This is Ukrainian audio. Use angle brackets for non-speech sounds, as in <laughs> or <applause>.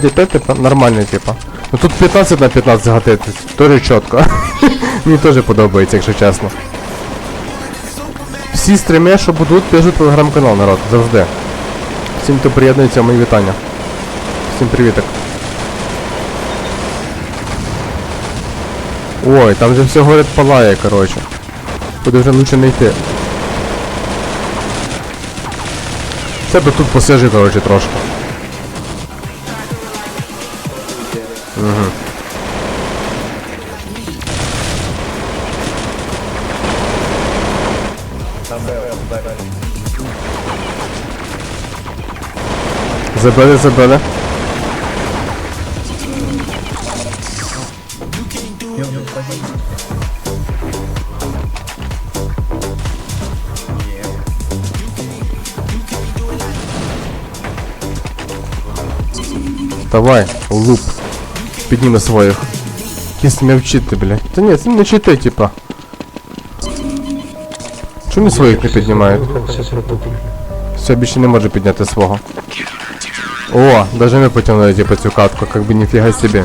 ДП типа нормальний, типа. Ну тут 15 на 15 гатити, теж чітко. <laughs> Мені теж подобається, якщо чесно. Всі стріми, що будуть, пишуть телеграм-канал, народ, завжди. Всім, хто приєднується, мої вітання. Всім привіток. Ой, там же все горить палає, короче. Куди вже лучше не йти. Це тут посижу, короче, трошки. Забили, забили. Давай, луп. Підніми своїх. Якісь не вчити, блядь. Та ні, це не чити, типа. Чому не своїх не піднімають? Все, більше не може підняти свого. О, даже ми потягнули типа цю катку, как бы ніфіга собі.